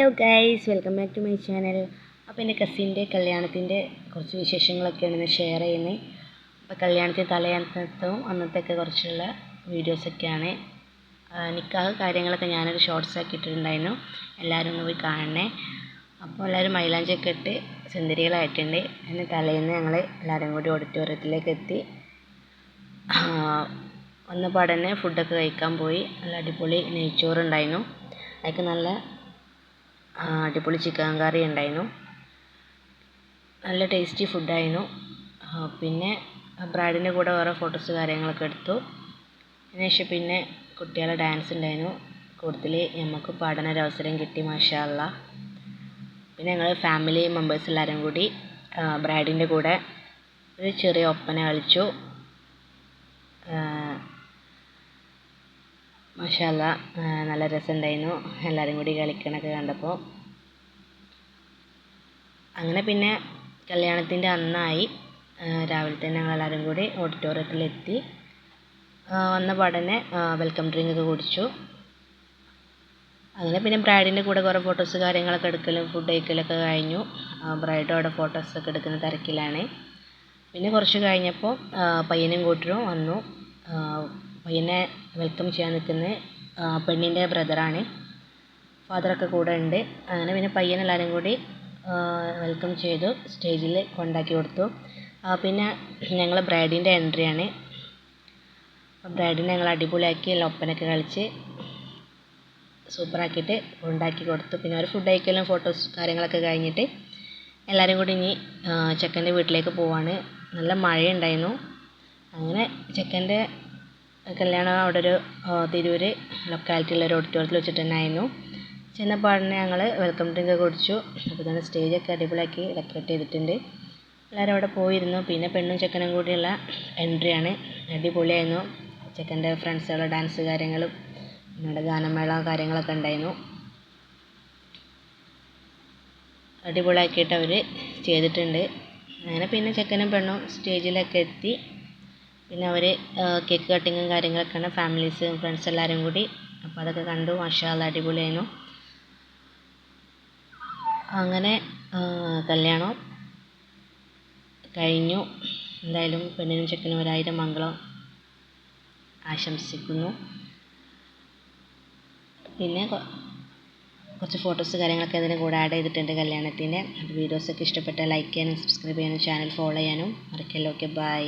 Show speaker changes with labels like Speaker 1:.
Speaker 1: Hello guys welcome back to my channel അപ്പോൾ എന്റെ കസിന്റെ കല്യാണത്തിന്റെ കുറച്ച് വിശേഷങ്ങളൊക്കെയാണ് ഇന്ന് ഷെയർ ചെയ്യുന്നത് അപ്പോൾ കല്യാണത്തിന് തലേന്നത്തും അന്നത്തെയൊക്കെ കുറച്ചുള്ള വീഡിയോസൊക്കെയാണ് നിക്കാഹ് കാര്യങ്ങളൊക്കെ ഞാനൊരു ഷോർട്സ് ആക്കിയിട്ടുണ്ടായിരുന്നു എല്ലാവരും ഒന്ന് പോയി കാണണേ. അപ്പോൾ എല്ലാവരും മൈലാഞ്ചൊക്കെ ഇട്ട് സുന്ദരികളായിട്ടുണ്ട്. അതിന് തലേന്ന് ഞങ്ങൾ എല്ലാവരും കൂടി ഓഡിറ്റോറിയത്തിലേക്ക് എത്തി. വന്ന പാടന്നെ ഫുഡൊക്കെ കഴിക്കാൻ പോയി. നല്ല അടിപൊളി നെയ്ച്ചോറുണ്ടായിരുന്നു. അതൊക്കെ നല്ല അടിപൊളി ചിക്കൻ കറി ഉണ്ടായിരുന്നു. നല്ല ടേസ്റ്റി ഫുഡായിരുന്നു പിന്നെ ബ്രൈഡിന്റെ കൂടെ വേറെ ഫോട്ടോസ് കാര്യങ്ങളൊക്കെ എടുത്തു. അതിനുശേഷം പിന്നെ കുട്ടികളെ ഡാൻസ് ഉണ്ടായിരുന്നു. കൂടുതൽ നമുക്ക് പാടാനൊരവസരം കിട്ടി മാഷാള്ള പിന്നെ ഞങ്ങൾ ഫാമിലി മെമ്പേഴ്സ് എല്ലാവരും കൂടി ബ്രൈഡിന്റെ കൂടെ ഒരു ചെറിയ ഒപ്പന കളിച്ചു. മാഷാല്ല നല്ല രസമുണ്ടായിരുന്നു. എല്ലാവരും കൂടി കളിക്കണൊക്കെ കണ്ടപ്പോൾ. അങ്ങനെ പിന്നെ കല്യാണത്തിന്റെ അന്നായി രാവിലെ തന്നെ ഞങ്ങളെല്ലാവരും കൂടി ഓഡിറ്റോറിയത്തിലെത്തി. വന്ന പാടനെ വെൽക്കം ഡ്രിങ്ക് ഒക്കെ കുടിച്ചു. അങ്ങനെ പിന്നെ ബ്രൈഡിന്റെ കൂടെ കുറേ ഫോട്ടോസ് കാര്യങ്ങളൊക്കെ എടുക്കലും ഫുഡ് കഴിക്കലൊക്കെ കഴിഞ്ഞു. ബ്രൈഡും അവിടെ ഫോട്ടോസൊക്കെ എടുക്കുന്ന തിരക്കിലാണ്. പിന്നെ കുറച്ച് കഴിഞ്ഞപ്പോൾ പയ്യനും കൂട്ടരും വന്നു. പയ്യനെ വെൽക്കം ചെയ്യാൻ നിൽക്കുന്നത് പെണ്ണിന്റെ ബ്രദറാണ് ഫാദറൊക്കെ കൂടെ ഉണ്ട്. അങ്ങനെ പിന്നെ പയ്യനെല്ലാവരും കൂടി വെൽക്കം ചെയ്തു സ്റ്റേജിൽ കൊണ്ടാക്കി കൊടുത്തു. പിന്നെ ഞങ്ങൾ ബ്രൈഡിന്റെ എൻട്രിയാണ് ബ്രൈഡിനെ ഞങ്ങൾ അടിപൊളിയാക്കി എല്ലാം ഒപ്പനൊക്കെ കളിച്ച് സൂപ്പറാക്കിയിട്ട് ഉണ്ടാക്കി കൊടുത്തു. പിന്നെ ഒരു ഫുഡ് കഴിക്കലും ഫോട്ടോസ് കാര്യങ്ങളൊക്കെ കഴിഞ്ഞിട്ട് എല്ലാവരും കൂടി ഇനി ചെക്കന്റെ വീട്ടിലേക്ക് പോവാണ്. നല്ല മഴയുണ്ടായിരുന്നു. അങ്ങനെ ചെക്കന്റെ കല്യാണം അവിടെ ഒരു തിരൂർ ലൊക്കാലിറ്റിയിലെ ഒരു ഓഡിറ്റോറിയത്തിൽ വെച്ചിട്ട് തന്നെ ആയിരുന്നു ചെന്നപാടിന് ഞങ്ങൾ വെൽക്കം ഡ്രിങ്ക് കുടിച്ചു. അപ്പോൾ തന്നെ സ്റ്റേജൊക്കെ അടിപൊളിയാക്കി ഡെക്കറേറ്റ് ചെയ്തിട്ടുണ്ട്. എല്ലാവരും അവിടെ പോയിരുന്നു. പിന്നെ പെണ്ണും ചെക്കനും കൂടിയുള്ള എൻട്രി ആണ്. അടിപൊളിയായിരുന്നു. ചെക്കന്റെ ഫ്രണ്ട്സുകളുടെ ഡാൻസ് കാര്യങ്ങളും പിന്നീട് ഗാനമേള കാര്യങ്ങളൊക്കെ ഉണ്ടായിരുന്നു. അടിപൊളിയാക്കിയിട്ട് അവർ ചെയ്തിട്ടുണ്ട്. അങ്ങനെ പിന്നെ ചെക്കനും പെണ്ണും സ്റ്റേജിലൊക്കെ എത്തി. പിന്നെ അവർ കേക്ക് കട്ടിങ്ങും കാര്യങ്ങളൊക്കെയാണ് ഫാമിലീസ് ഫ്രണ്ട്സ് എല്ലാവരും കൂടി. അപ്പോൾ അതൊക്കെ കണ്ടു. മാഷാ അല്ലാ അടിപൊളിയായിരുന്നു. അങ്ങനെ കല്യാണം കഴിഞ്ഞു. എന്തായാലും പെണ്ണിനും ചെക്കനും ഒരായിരം മംഗളം ആശംസിക്കുന്നു. പിന്നെ കുറച്ച് ഫോട്ടോസ് കാര്യങ്ങളൊക്കെ അതിന് കൂടെ ആഡ് ചെയ്തിട്ടുണ്ട് കല്യാണത്തിന്റെ വീഡിയോസൊക്കെ ഇഷ്ടപ്പെട്ടാൽ ലൈക്ക് ചെയ്യാനും സബ്സ്ക്രൈബ് ചെയ്യാനും ചാനൽ ഫോളോ ചെയ്യാനും മറക്കല്ലോ? Okay bye